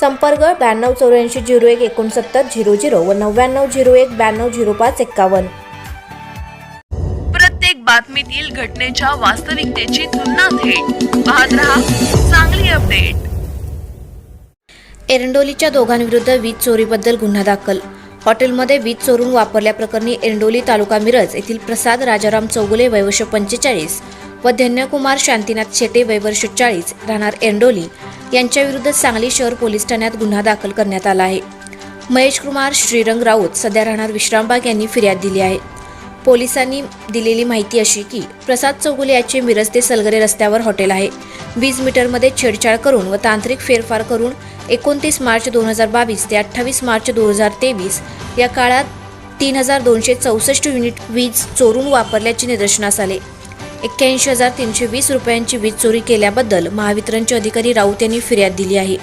संपर्क ब्याण्णव चौऱ्याऐंशी झिरो एक एकोणसत्तर झिरो झिरो व नव्याण्णव झिरो एक ब्याण्णव झिरो पाच एक्कावन्न. प्रत्येक बातमीतील घटनेच्या वास्तविकतेची तुलना थेट. पाहत रहा चांगली अपडेट. एरंडोलीच्या दोघांविरुद्ध वीज चोरीबद्दल गुन्हा दाखल. हॉटेलमध्ये वीज चोरून वापरल्याप्रकरणी एरंडोली तालुका मिरज येथील प्रसाद राजाराम चौगुले वयवर्ष पंचेचाळीस व धन्यकुमार शांतीनाथ शेटे वयवर्ष चाळीस राहणार एरंडोली. यांच्याविरुद्ध सांगली शहर पोलीस ठाण्यात गुन्हा दाखल करण्यात आला आहे. महेश कुमार श्रीरंग राऊत सध्या राहणार विश्रामबाग यांनी फिर्याद दिली आहे. पोलिसांनी दिलेली माहिती अशी की प्रसाद चौगुले याचे मिरज ते सलगरे रस्त्यावर हॉटेल आहे. वीज मीटरमध्ये छेडछाड करून व तांत्रिक फेरफार करून एकोणतीस मार्च दोन हजार बावीस ते अठ्ठावीस मार्च दोन हजार तेवीस या काळात तीन हजार दोनशे चौसष्ट युनिट वीज चोरून वापरल्याचे निदर्शनास आले. एक्क्याऐंशी हजार तीनशे वीस रुपयांची वीज चोरी केल्याबद्दल महावितरणचे अधिकारी राऊत यांनी फिर्याद दिली आहे.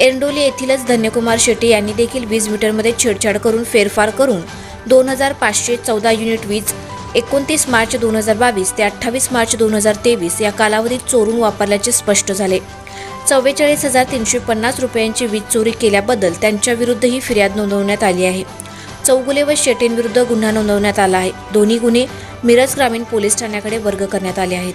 एरंडोली येथीलच धन्यकुमार शेट्टी यांनी देखील वीज मीटरमध्ये छेडछाड करून फेरफार करून दोन हजार पाचशे चौदा युनिट वीज एकोणतीस मार्च दोन हजार बावीस ते अठ्ठावीस मार्च दोन हजार तेवीस या कालावधीत चोरून वापरल्याचे स्पष्ट झाले. चव्वेचाळीस हजार तीनशे पन्नास रुपयांची वीज चोरी केल्याबद्दल त्यांच्याविरुद्ध ही फिर्याद नोंदवण्यात आली आहे. चौगुले व शेटेंविरुद्ध गुन्हा नोंदवण्यात आला आहे. दोन्ही गुन्हे मिरज ग्रामीण पोलीस ठाण्याकडे वर्ग करण्यात आले आहेत.